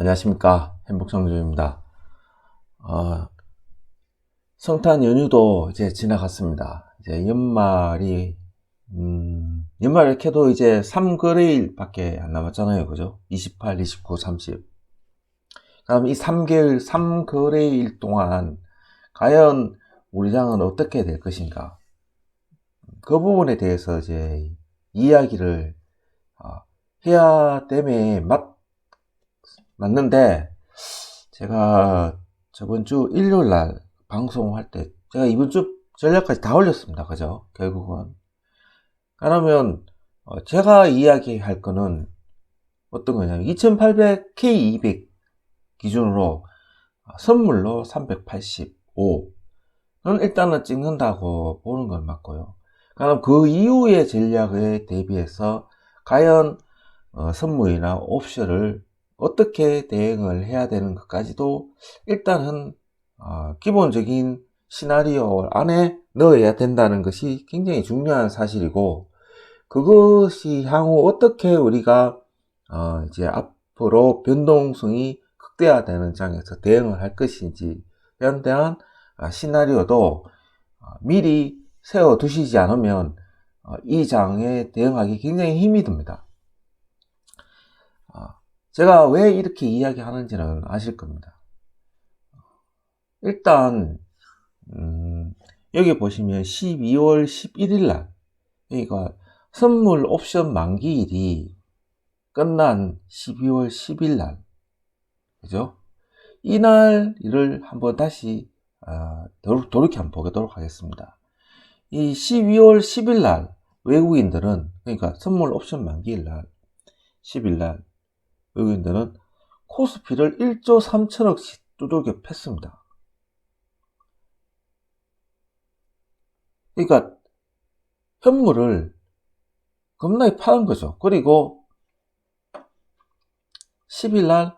안녕하십니까. 행복청주입니다. 어, 성탄 연휴도 이제 지나갔습니다. 이제 연말이 음, 연말 이렇게 도 이제 3거래일 밖에 안 남았잖아요. 그죠? 28, 29, 30 그럼 이 3개월 3거래일 동안 과연 우리 장은 어떻게 될 것인가? 그 부분에 대해서 이제 이야기를 어, 해야 됨에 맞 맞는데 제가 저번 주 일요일 날 방송할 때 제가 이번 주 전략까지 다 올렸습니다. 그죠? 결국은 그러면 어, 제가 이야기할 거는 어떤 거냐면 2800K200 기준으로 선물로 385는 일단은 찍는다고 보는 건 맞고요. 그럼 그 이후의 전략에 대비해서 과연 어, 선물이나 옵션을 어떻게 대응을 해야 되는 것까지도 일단은 어, 기본적인 시나리오 안에 넣어야 된다는 것이 굉장히 중요한 사실이고 그것이 향후 어떻게 우리가 어, 이제 앞으로 변동성이 극대화되는 장에서 대응을 할 것인지 이런 대한 아, 시나리오도 어, 미리 세워 두시지 않으면 어, 이 장에 대응하기 굉장히 힘이 듭니다. 제가 왜 이렇게 이야기하는지는 아실 겁니다. 일단 음, 여기 보시면 12월 11일 날 그러니까 선물 옵션 만기일이 끝난 12월 10일 날 그죠? 이날을 한번 다시 어, 돌이켜 한번 보도록 하겠습니다. 이 12월 10일 날 외국인들은 그러니까 선물 옵션 만기일 날 10일 날 외국인들은 코스피를 1조 3천억씩 두들겨 팼습니다. 그러니까 현물을 겁나게 파는 거죠. 그리고 10일 날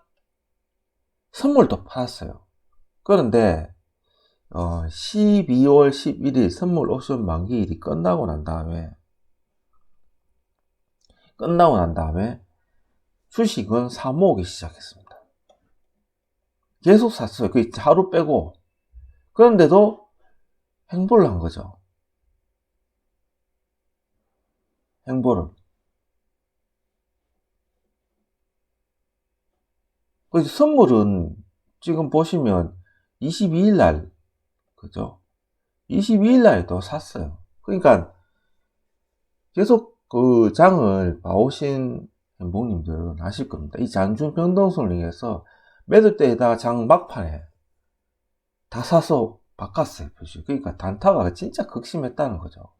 선물도 팔았어요. 그런데 어, 12월 11일 선물 옵션 만기일이 끝나고 난 다음에 끝나고 난 다음에 주식은 사 모으기 시작했습니다. 계속 샀어요. 그 하루 빼고. 그런데도 행보를 한 거죠. 행보를. 그 선물은 지금 보시면 22일 날, 그죠? 22일 날도 샀어요. 그러니까 계속 그 장을 봐오신 연봉님들은 아실 겁니다. 이 잔중 변동성을 위해서 매도 때에다가 장 막판에 다 사서 바꿨어요. 표시. 그러니까 단타가 진짜 극심했다는 거죠.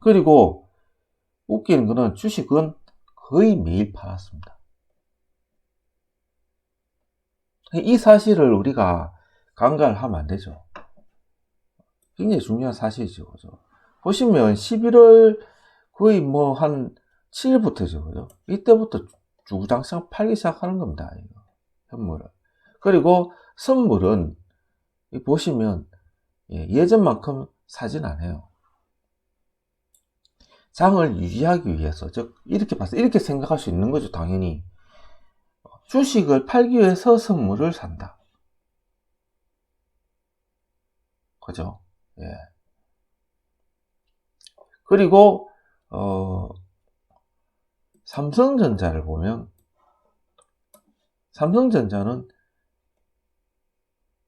그리고 웃기는 거는 주식은 거의 매일 팔았습니다. 이 사실을 우리가 간과를 하면 안 되죠. 굉장히 중요한 사실이죠. 그죠? 보시면 11월 거의 뭐 한 7일부터죠. 그죠? 이때부터 주구장창 팔기 시작하는 겁니다. 이거. 현물을. 그리고 선물은 보시면 예, 전만큼 사진 않아요. 장을 유지하기 위해서 즉 이렇게 봐서 이렇게 생각할 수 있는 거죠. 당연히 주식을 팔기 위해서 선물을 산다. 그죠? 예. 그리고 어 삼성전자를 보면 삼성전자는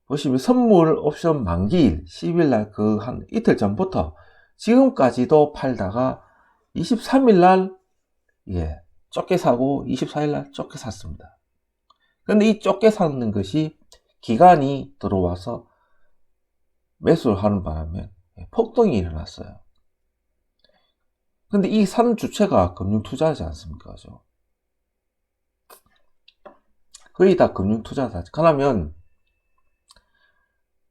보시면 선물 옵션 만기일 10일 날 그 한 이틀 전부터 지금까지도 팔다가 23일 날 예, 쫓게 사고 24일 날 쫓게 샀습니다. 근데 이 쫓게 사는 것이 기간이 들어와서 매수를 하는 바람에 폭등이 일어났어요. 근데 이산 주체가 금융 투자지 않습니까? 그죠? 거의 다 금융 투자다. 그러면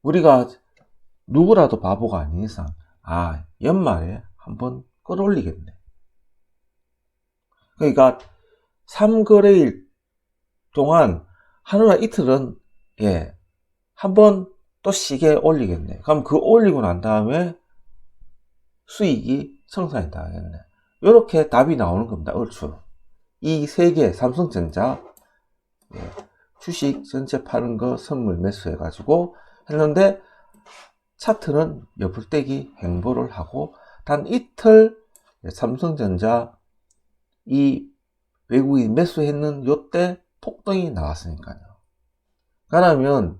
우리가 누구라도 바보가 아닌 이상 아 연말에 한번 끌어올리겠네. 그러니까 3거래일 동안 하루나 이틀은 예 한번 또 시계 올리겠네. 그럼 그 올리고 난 다음에 수익이 청산이 당하겠네. 이렇게 답이 나오는 겁니다. 얼추. 이 세 개, 삼성전자, 예, 주식 전체 파는 거 선물 매수해가지고 했는데 차트는 옆불떼기 행보를 하고 단 이틀 삼성전자 이 외국인 매수했는 요때 폭등이 나왔으니까요. 그러면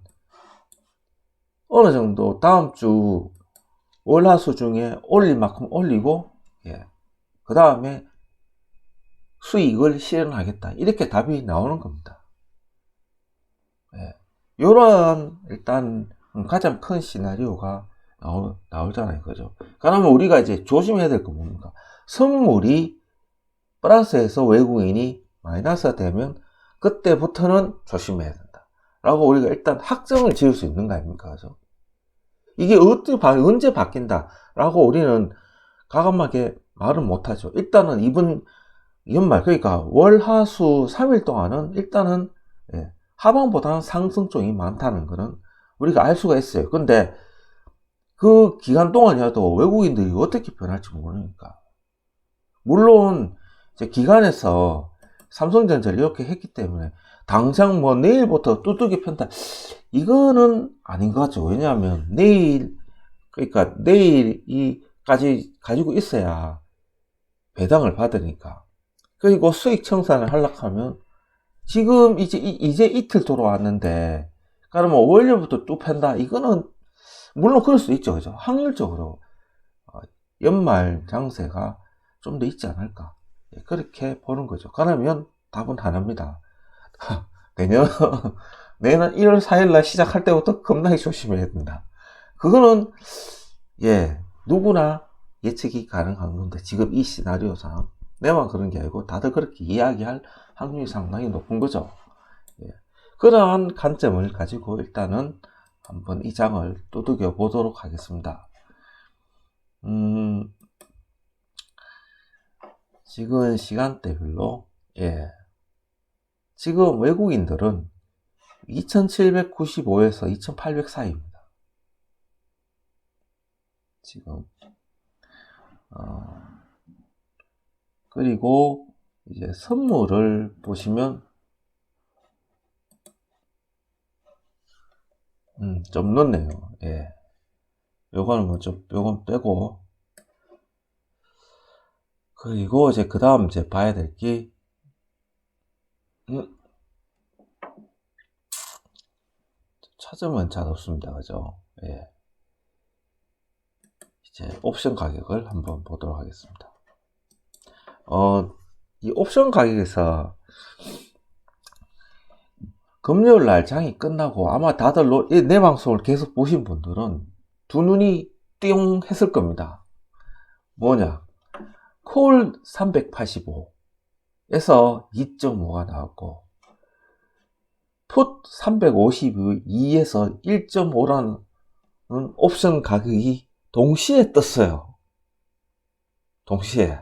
어느 정도 다음 주 월화수 중에 올릴 만큼 올리고 예. 그 다음에 수익을 실현하겠다 이렇게 답이 나오는 겁니다. 예. 요런 일단 가장 큰 시나리오가 나오, 나오잖아요. 그죠? 그러면 우리가 이제 조심해야 될 건 뭡니까? 선물이 플러스에서 외국인이 마이너스가 되면 그때부터는 조심해야 된다. 라고 우리가 일단 확정을 지을 수 있는 거 아닙니까? 그죠? 이게 어떻게, 바- 언제 바뀐다. 라고 우리는 가감하게 말은 못하죠. 일단은 이번 연말, 그러니까 월, 하, 수 3일 동안은 일단은 예, 하방보다는 상승 쪽이 많다는 거는 우리가 알 수가 있어요. 근데 그 기간 동안이라도 외국인들이 어떻게 변할지 모르니까. 물론 이제 기관에서 삼성전자를 이렇게 했기 때문에 당장 뭐 내일부터 뚜둑이 편다 이거는 아닌 것 같죠. 왜냐하면 내일 그러니까 내일이까지 가지고 있어야 배당을 받으니까. 그리고 수익 청산을 하려고 하면 지금 이제 이- 이제 이틀 돌아왔는데 그러면 월요일부터 뚝 편다. 이거는 물론 그럴 수 있죠. 그죠? 확률적으로 어, 연말 장세가 좀 더 있지 않을까. 예, 그렇게 보는 거죠. 그러면 답은 하나입니다. 내년 내년 1월 4일 날 시작할 때부터 겁나게 조심해야 된다 그거는 예 누구나 예측이 가능한 건데 지금 이 시나리오상 내만 그런 게 아니고 다들 그렇게 이야기할 확률이 상당히 높은 거죠. 예. 그러한 관점을 가지고 일단은 한번 이 장을 두들겨 보도록 하겠습니다. 음, 지금 시간대별로, 예. 지금 외국인들은 2795에서 2800 사이입니다. 지금, 어, 그리고 이제 선물을 보시면 음, 좀 늦네요. 예. 요거는 뭐 좀, 요건 빼고. 그리고 이제 그 다음 이제 봐야 될 게, 음, 찾으면 잘 없습니다. 그죠? 예. 이제 옵션 가격을 한번 보도록 하겠습니다. 어, 이 옵션 가격에서 금요일 날 장이 끝나고 아마 다들 노- 이내 방송을 계속 보신 분들은 두 눈이 띵 했을 겁니다. 뭐냐? 콜 385에서 2.5가 나왔고 풋 352에서 1.5라는 옵션 가격이 동시에 떴어요. 동시에.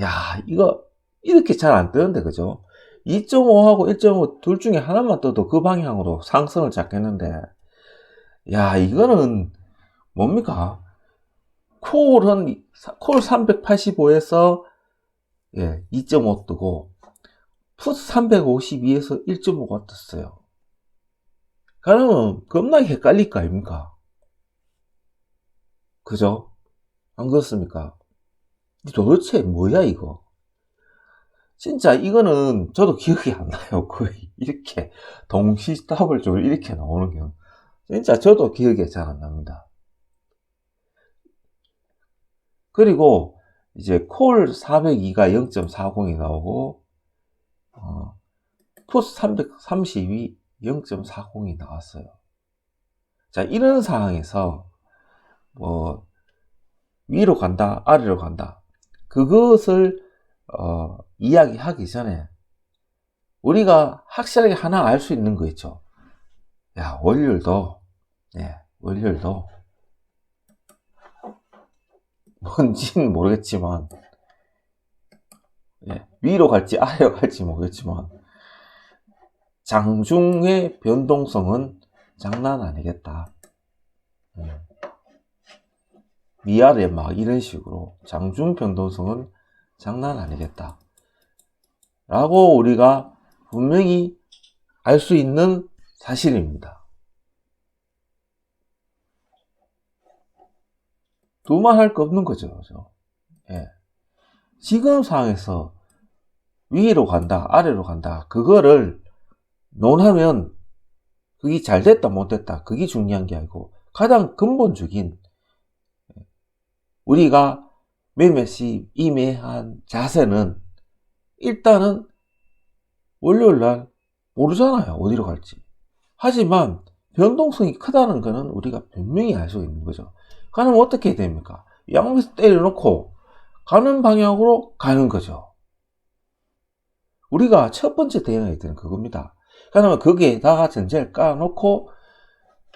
야, 이거 이렇게 잘 안 뜨는데, 그죠? 2.5하고 1.5 둘 중에 하나만 떠도 그 방향으로 상승을 잡겠는데, 야, 이거는 뭡니까? 콜은, 콜 385에서 예, 2.5 뜨고, 풋 352에서 1.5가 떴어요. 그러면 겁나게 헷갈릴 거 아닙니까? 그죠? 안 그렇습니까? 도대체 뭐야 이거? 진짜 이거는 저도 기억이 안 나요. 거의 이렇게 동시다발적으로 이렇게 나오는 게 진짜 저도 기억이 잘 안 납니다. 그리고 이제 콜 402가 0.40이 나오고 어, 풋332 0.40이 나왔어요. 자 이런 상황에서 뭐 위로 간다, 아래로 간다. 그것을 어, 이야기하기 전에 우리가 확실하게 하나 알 수 있는 거 있죠. 야, 월요일도, 예, 월요일도 뭔지는 모르겠지만, 예, 위로 갈지 아래로 갈지 모르겠지만, 장중의 변동성은 장난 아니겠다. 음. 위아래 막 이런 식으로 장중 변동성은 장난 아니겠다. 라고 우리가 분명히 알 수 있는 사실입니다. 두말할 거 없는 거죠. 그죠? 예. 지금 상황에서 위로 간다, 아래로 간다, 그거를 논하면 그게 잘 됐다, 못 됐다, 그게 중요한 게 아니고 가장 근본적인 우리가 매매시 임해한 자세는 일단은 월요일 날 모르잖아요. 어디로 갈지. 하지만 변동성이 크다는 것은 우리가 분명히 알 수 있는 거죠. 그러면 어떻게 됩니까? 양면에서 때려놓고 가는 방향으로 가는 거죠. 우리가 첫 번째 대응해야 되는 그겁니다. 그러면 거기에다가 전제를 깔아놓고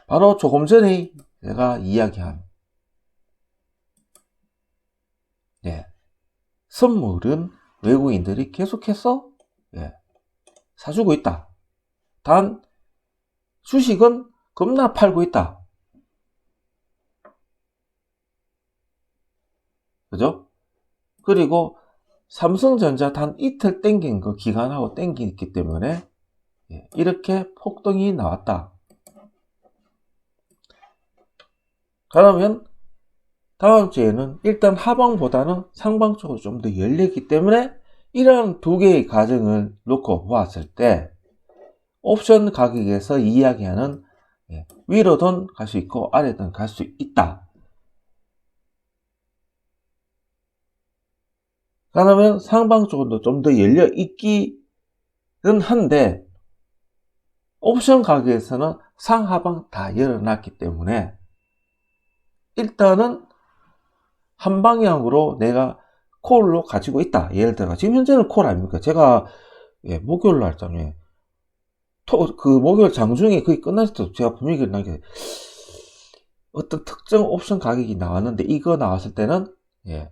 바로 조금 전에 내가 이야기한 예, 선물은 외국인들이 계속해서 예, 사주고 있다. 단 주식은 겁나 팔고 있다. 그죠? 그리고 삼성전자 단 이틀 땡긴 거 기간하고 땡기기 때문에 예, 이렇게 폭등이 나왔다. 그러면 다음 주에는 일단 하방보다는 상방 쪽으로 좀 더 열리기 때문에 이런 두 개의 가정을 놓고 보았을 때 옵션 가격에서 이야기하는 예, 위로든 갈 수 있고 아래든 갈 수 있다. 그러면 상방 쪽도 좀 더 열려 있기는 한데 옵션 가격에서는 상하방 다 열어놨기 때문에 일단은 한 방향으로 내가 콜로 가지고 있다. 예를 들어 지금 현재는 콜 아닙니까? 제가 예, 목요일 날짜에 토, 그 목요일 장중에 거의 끝났을 때 제가 분명히 그런 게 어떤 특정 옵션 가격이 나왔는데 이거 나왔을 때는 예,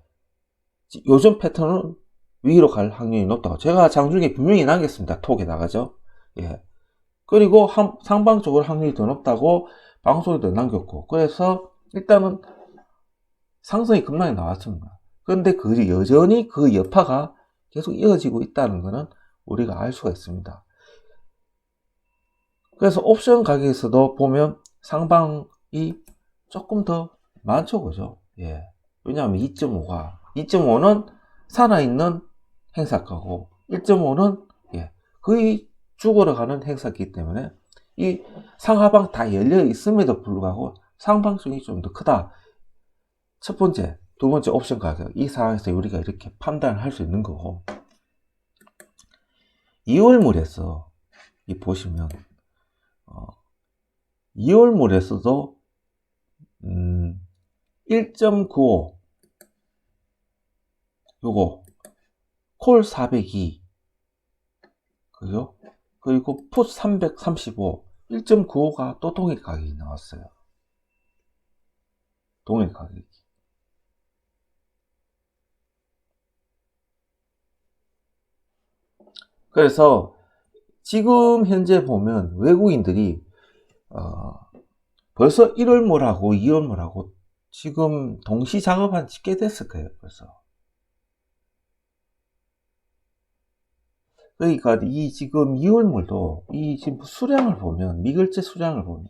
요즘 패턴은 위로 갈 확률이 높다고 제가 장중에 분명히 남겼습니다. 톡에 나가죠. 예. 그리고 한, 상방적으로 확률이 더 높다고 방송에도 남겼고 그래서 일단은 상승이 급락이 나왔습니다. 그런데 그 여전히 그 여파가 계속 이어지고 있다는 것은 우리가 알 수가 있습니다. 그래서 옵션 가격에서도 보면 상방이 조금 더 많죠, 그죠? 예. 왜냐하면 2.5가 2.5는 살아있는 행사가고 1.5는 예, 거의 죽어가는 행사기 때문에 이 상하방 다 열려 있음에도 불구하고 상방성이 좀 더 크다. 첫 번째, 두 번째 옵션 가격 이 상황에서 우리가 이렇게 판단을 할 수 있는 거고 2월물에서 이 보시면 어, 2월물에서도 음, 1.95 요거 콜 402, 그죠? 그리고 풋 335, 1.95가 또 동일 가격이 나왔어요. 동일 가격이. 그래서 지금 현재 보면 외국인들이 어, 벌써 1월물하고 2월물하고 지금 동시 작업한 지 꽤 됐을 거예요. 벌써. 그러니까 이 지금 2월물도 이 지금 수량을 보면 미글제 수량을 보면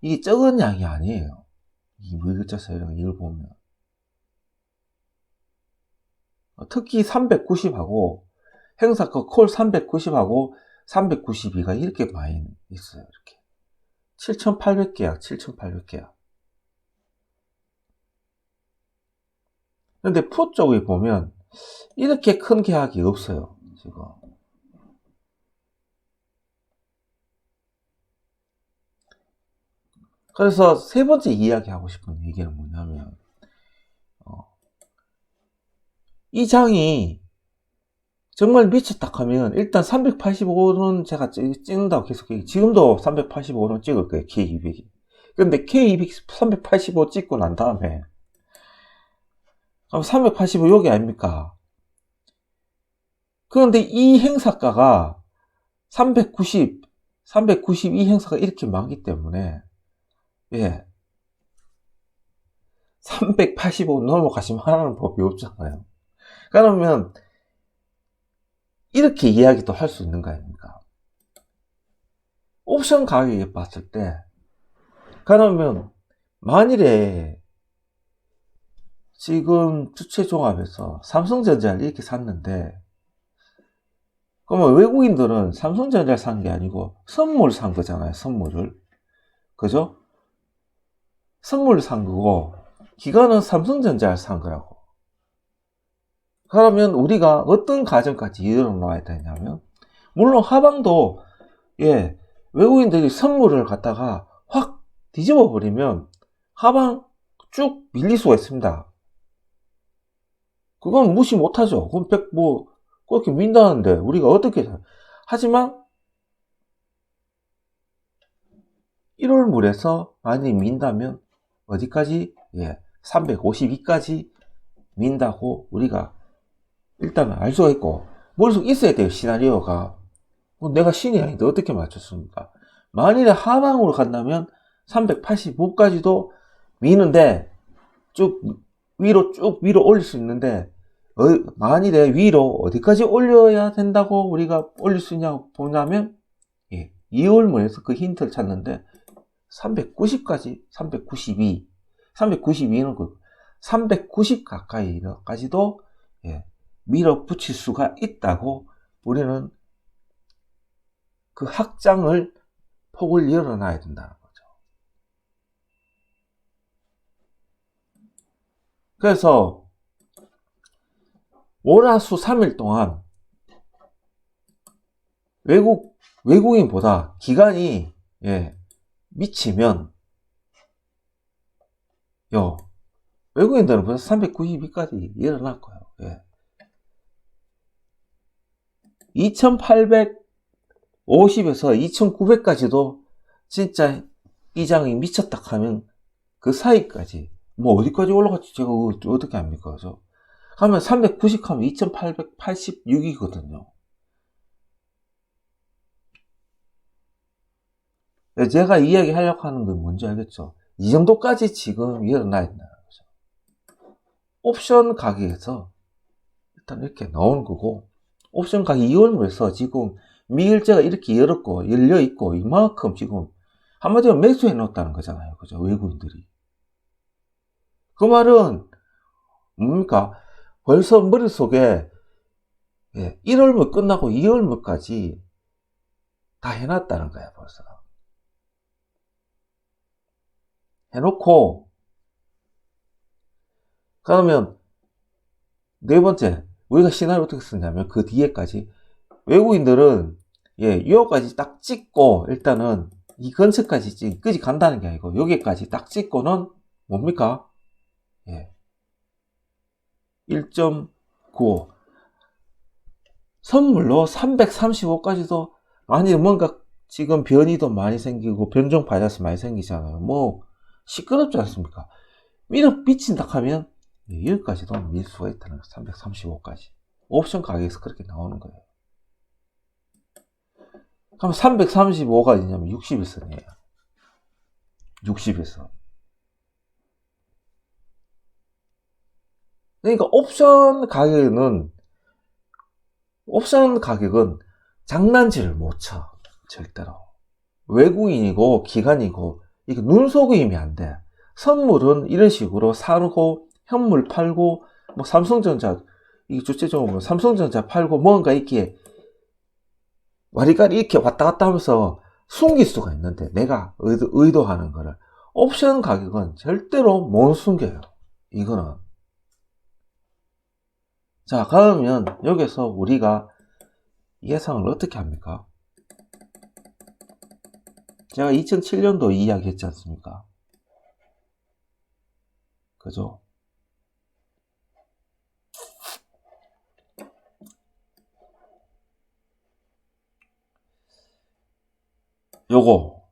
이게 적은 양이 아니에요. 이 미글제 수량 이걸 보면 특히 390하고 행사가 콜 390하고 392가 이렇게 많이 있어요. 이렇게 7,800계약, 7,800계약. 근데 푸 쪽에 보면 이렇게 큰 계약이 없어요. 지금. 그래서 세 번째 이야기하고 싶은 얘기는 뭐냐면, 어, 이 장이 정말 미쳤다 하면 일단 385는 제가 찍는다고 계속 얘기 지금도 385는 찍을 거예요. K200이. 근데 K200 385 찍고 난 다음에 그럼 385 여기 아닙니까? 그런데 이 행사가가 390, 392 행사가 이렇게 많기 때문에 예. 385 넘어가시면 하라는 법이 없잖아요. 그러면 이렇게 이야기도 할 수 있는 거 아닙니까? 옵션 가격에 봤을 때, 그러면 만일에 지금 주체 종합에서 삼성전자를 이렇게 샀는데, 그러면 외국인들은 삼성전자를 산 게 아니고 선물 산 거잖아요, 선물을. 그죠? 선물을 산 거고, 기관은 삼성전자를 산 거라고. 그러면 우리가 어떤 가정까지 열어놓아야 되냐면, 물론 하방도, 예, 외국인들이 선물을 갖다가 확 뒤집어 버리면 하방 쭉 밀릴 수가 있습니다. 그건 무시 못하죠. 그건 백, 뭐, 그렇게 민다는데, 우리가 어떻게, 해? 하지만, 1월 물에서 많이 민다면, 어디까지? 예, 352까지 민다고 우리가 일단 알 수가 있고, 머릿속에 있어야 돼요, 시나리오가. 뭐 내가 신이 아닌데 어떻게 맞췄습니까? 만일에 하방으로 간다면 385까지도 미는데 쭉 위로 쭉 위로 올릴 수 있는데 어, 만일에 위로 어디까지 올려야 된다고 우리가 올릴 수 있냐고 보냐면 예, 2월문에서 그 힌트를 찾는데 390까지 392 392는 그 390 가까이까지도 예, 밀어붙일 수가 있다고 우리는 그 확장을 폭을 열어놔야 된다는 거죠. 그래서 월화수 3일 동안 외국 외국인보다 기간이 예, 미치면 요 외국인들은 벌써 392까지 일어났고요. 예. 2850에서 2900까지도 진짜 이 장이 미쳤다 하면 그 사이까지 뭐 어디까지 올라갔지 제가 어떻게 합니까? 그죠? 하면 390 하면 2886이거든요. 제가 이야기하려고 하는 건 뭔지 알겠죠? 이 정도까지 지금 일어나 있나 거죠. 옵션 가격에서 일단 이렇게 나오는 거고, 옵션 가격 이월물에서 지금 미일제가 이렇게 열었고, 열려 있고, 이만큼 지금 한마디로 매수해 놓았다는 거잖아요. 그죠? 외국인들이. 그 말은 뭡니까? 벌써 머릿속에 예, 1월물 끝나고 2월물까지 다 해놨다는 거야, 벌써. 해놓고, 그러면, 네 번째, 우리가 시나리오 어떻게 쓰냐면, 그 뒤에까지, 외국인들은, 예, 6월까지 딱 찍고, 일단은, 이 근처까지 찍, 끝이 간다는 게 아니고, 여기까지 딱 찍고는, 뭡니까? 예. 1.95. 선물로 335까지도, 아니, 뭔가, 지금 변이도 많이 생기고, 변종 바이러스 많이 생기잖아요. 뭐, 시끄럽지 않습니까? 밀어 비친다 하면 여기까지도 밀 수가 있다는 거 335까지. 옵션 가격에서 그렇게 나오는 거예요. 그럼 335가 있냐면 61선이에요. 61선. 그러니까 옵션 가격은 옵션 가격은 장난질을 못 쳐. 절대로. 외국인이고 기관이고 이게 눈속임이 안 돼. 선물은 이런 식으로 사고 현물 팔고 뭐 삼성전자 이 주체적으로 뭐 삼성전자 팔고 뭔가 이렇게 와리가리 이렇게 왔다 갔다 하면서 숨길 수가 있는데 내가 의도, 의도하는 거를 옵션 가격은 절대로 못 숨겨요. 이거는 자 그러면 여기서 우리가 예상을 어떻게 합니까? 제가 2007년도 이야기 했지 않습니까? 그죠? 요거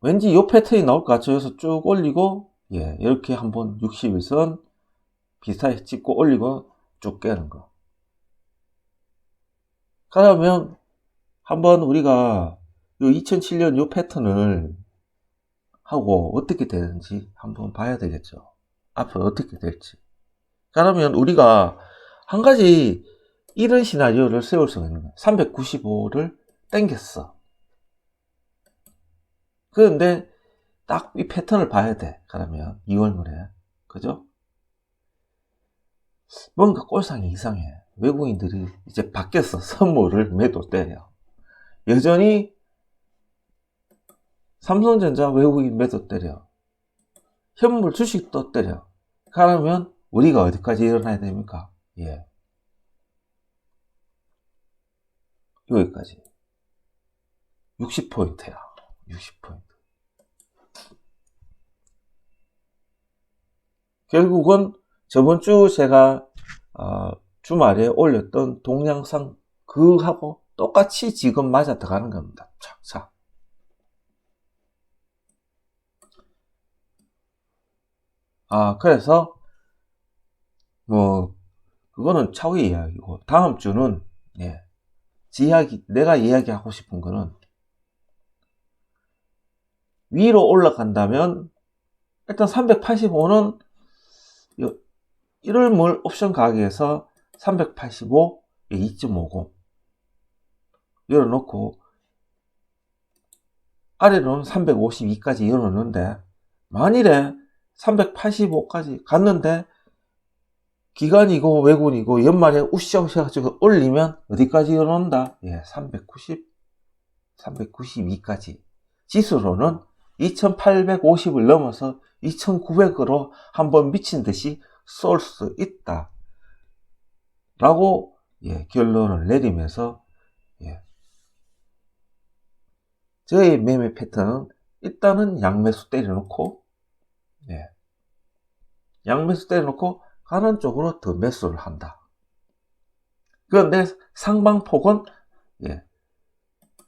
왠지 요 패턴이 나올 것 같죠? 여기서 쭉 올리고 예 이렇게 한번 61선 비슷하게 찍고 올리고 쭉 깨는 거 그러면 한번 우리가 요 2007년 요 패턴을 하고 어떻게 되는지 한번 봐야 되겠죠. 앞으로 어떻게 될지. 그러면 우리가 한 가지 이런 시나리오를 세울 수가 있는 거예요. 395를 땡겼어. 그런데 딱 이 패턴을 봐야 돼. 그러면 2월물에. 그죠? 뭔가 꼴상이 이상해. 외국인들이 이제 바뀌었어. 선물을 매도 때려. 여전히 삼성전자 외국인 매도 때려. 현물 주식도 때려. 그러면 우리가 어디까지 일어나야 됩니까? 예. 여기까지. 60포인트야. 60포인트. 결국은 저번 주 제가 어, 주말에 올렸던 동영상 그하고 똑같이 지금 맞아 들어가는 겁니다. 착착. 아, 그래서, 뭐, 그거는 차후의 이야기고, 다음 주는, 예, 지 이야기, 내가 이야기하고 싶은 거는, 위로 올라간다면, 일단 385는, 1월 물 옵션 가격에서 385, 2.50, 열어놓고, 아래로는 352까지 열어놓는데, 만일에 385까지 갔는데 기간이고 외군이고 연말에 우시우시 해가지고 올리면 어디까지 열어놓는다? 예, 390, 392까지. 지수로는 2850을 넘어서 2900으로 한번 미친 듯이 쏠 수 있다. 라고 예, 결론을 내리면서 예. 저의 매매 패턴은 일단은 양매수 때려놓고 예. 양매수 때려놓고 가는 쪽으로 더 매수를 한다. 그런데 상방폭은 예.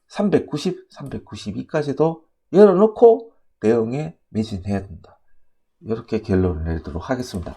390, 392까지도 열어놓고 대응에 매진해야 된다. 이렇게 결론을 내리도록 하겠습니다.